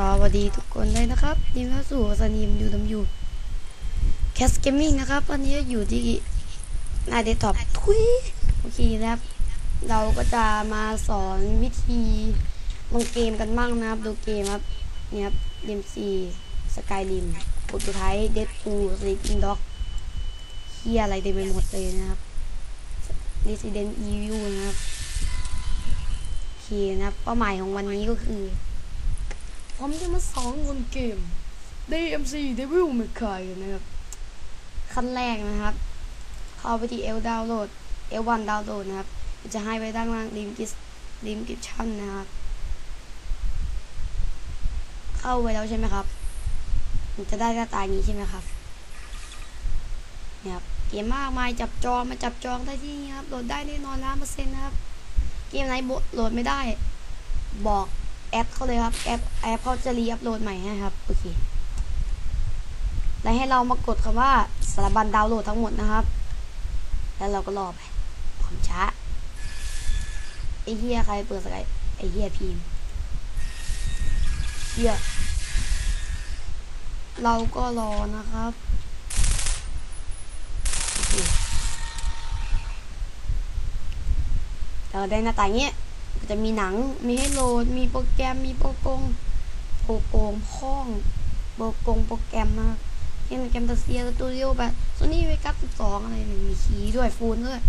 สวัสดีทุกคนเลยนะครับยินดีต้อนรับสู่สนีมยูดมยูแคสเกมมิ่งนะครับวันนี้อยู่ที่หน้าเดสก์ท็อปทุยโอเคนะครับ เราก็จะมาสอนวิธีลงเกมกันบ้างนะครับ ดูเกมครับนี่ครับเดมซีสกายริมกดสุดท้ยเดดพูสลิปอินด็อกเฮียอะไรเต็มไปหมดเลยนะครับ Resident Evil นะครับโอเคนะครับเป้าหมายของวันนี้ก็คือ ผมจะมาสอนบนเกม DMC Devil May Cry นะครับ ขั้นแรกนะครับ เข้าไปที่ L download L1 download นะครับ จะให้ไว้ด้านล่าง link dis link description นะครับ เข้าไปแล้วใช่ไหมครับ มันจะได้หน้าตาอย่างนี้ใช่ไหมครับเนี่ยครับ เกมมากมายจับจองมาจับจองได้ที่นี่ครับ โหลดได้แน่นอนล้านเปอร์เซ็นต์นะครับ เกมไหนโหลดไม่ได้ บอก อปเขาเลยครับแอปแอปเขาจะรีอัพโหลดใหม่ให้ครับโอเคแล้วให้เรามากดคำว่าสารบัญดาวน์โหลดทั้งหมดนะครับ แล้วเราก็รอไปความช้าไอเฮียใครเปิดสกายไอเฮียพิมเฮียเราก็รอนะครับโอเคเราได้หน้าตาอย่างเงี้ย จะมีหนังมีให้โหลด มีโปรแกรมมีโปรโกงโปรโกงพ้องโปรโกงโปรแกรมนะเช่นแกมตาเซียสตูดิโอแบบโซนี่เวกัสสิบสองอะไรเนี่ยมีคีย์ด้วยฟูนด้วย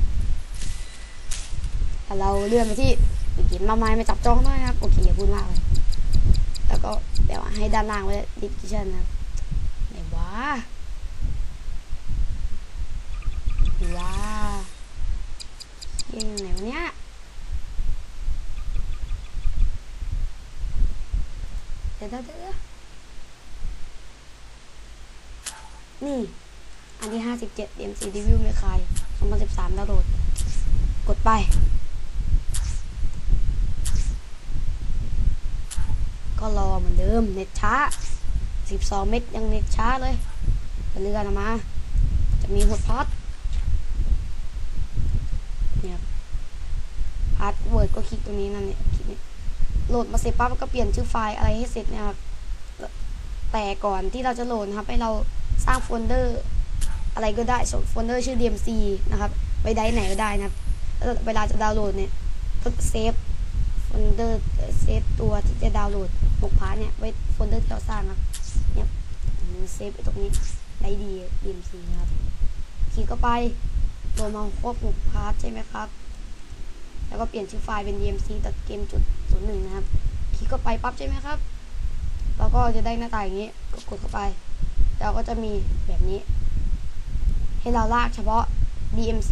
แต่เราเลื่อนไปที่มีเขียนมาไม้มาจับจองด้วยครับ โอเคอย่าพูดมากเลย แล้วก็เดี๋ยวให้ด้านล่างไว้ดิสคริชันนะครับไหนวะไหนวะเยังไหนวะเนี่ย เดี๋ ยวเดี๋ยวเดี๋ยวนี่ อันที่ห้าสิบเจ็ด MC Review ไม่คายสองพันสิบสามดาวน์โหลด กดไป ก็รอเหมือนเดิม เน็ตช้าสิบสองเมตรยังเน็ตช้าเลยเรือนะมา จะมีหดพอดเนี่ยพาสเวิร์ดก็คลิกตรงนี้นั่นเนี่ยคลิกเนี่ย โหลดมาเสร็จปั๊บก็เปลี่ยนชื่อไฟล์อะไรให้เสร็จนะครับแต่ก่อนที่เราจะโหลดนะครับ ให้เราสร้างโฟลเดอร์อะไรก็ได้โฟลเดอร์ชื่อ DMC นะครับไว้ได้ไหนก็ได้นะครับเวลาจะดาวน์โหลดเนี่ยก็เซฟโฟลเดอร์เซฟตัวที่จะดาวน์โหลดหกพาร์ทเนี่ยไว้โฟลเดอร์ที่เราสร้างครับเนี่ยเซฟไว้ตรงนี้ได้ดี DMC นะครับคลิกเข้าไปโหลดมาครบหกพาร์ทใช่ไหมครับ แล้วก็เปลี่ยนชื่อไฟล์เป็น DMC ตัดเกมจุด นหนึ่งนะครับ คลิกเข้าไปปั๊บใช่ไหมครับแล้วก็จะได้หน้าตาอย่างนี้ก็กดเข้าไปแล้วก็จะมีแบบนี้ ให้เราลากเฉพาะ DMC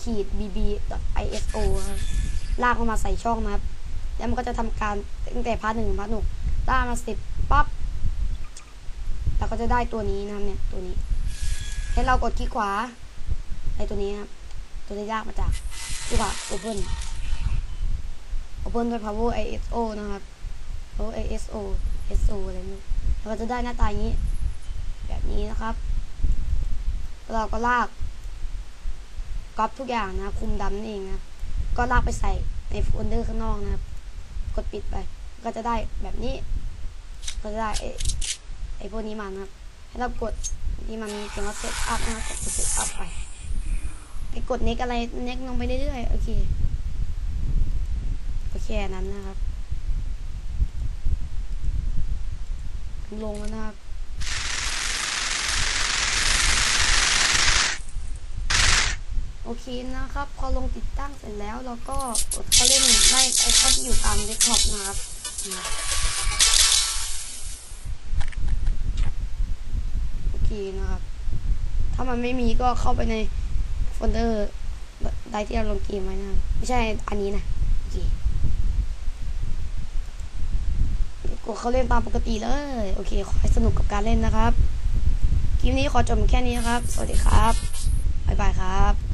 ขีด bb iso ครับลากเข้ามาใส่ช่องนะครับ แล้วมันก็จะทำการตั้งแต่พาร์ทหนึ่งพาร์ทหนึ่งลากมาสิบปั๊บแล้วก็จะได้ตัวนี้นะครับเนี่ยตัวนี้ ให้เรากดคลิกขวาไอ้ตัวนี้ครับ ตัวที่ลากมาจากที่ว่า open open ด้วย power iso นะครับ power iso so อะไรไม่รู้เราก็จะได้หน้าตาอย่างนี้ แบบนี้นะครับ เราก็ลากก๊อปทุกอย่างนะคุมดำนั่นเองนะก็ลากไปใส่ในโฟลเดอร์ข้างนอกนะครับ กดปิดไป ก็จะได้แบบนี้ ก็จะได้ไอ้พวกนี้มานะครับ ให้เรากดที่มันมีเขียนว่าเซตอัพนะครับกดเซตอัพไปไปกดเน็กอะไรเน็กลงไปเรื่อยๆโอเค แค่นั้นนะครับ ลงแล้วนะครับโอเคนะครับ พอลงติดตั้งเสร็จแล้วเราก็กดเข้าเล่นไล่ไอคอนที่อยู่ตามเดสก์ท็อปนะครับโอเคนะครับ ถ้ามันไม่มีก็เข้าไปในโฟลเดอร์ได้ที่เราลงเกมไว้นะ ไม่ใช่อันนี้นะ โอเค กดเขาเล่นตามปกติเลย โอเคขอให้สนุกกับการเล่นนะครับ คลิปนี้ขอจบแค่นี้นะครับ สวัสดีครับ บ๊ายบายครับ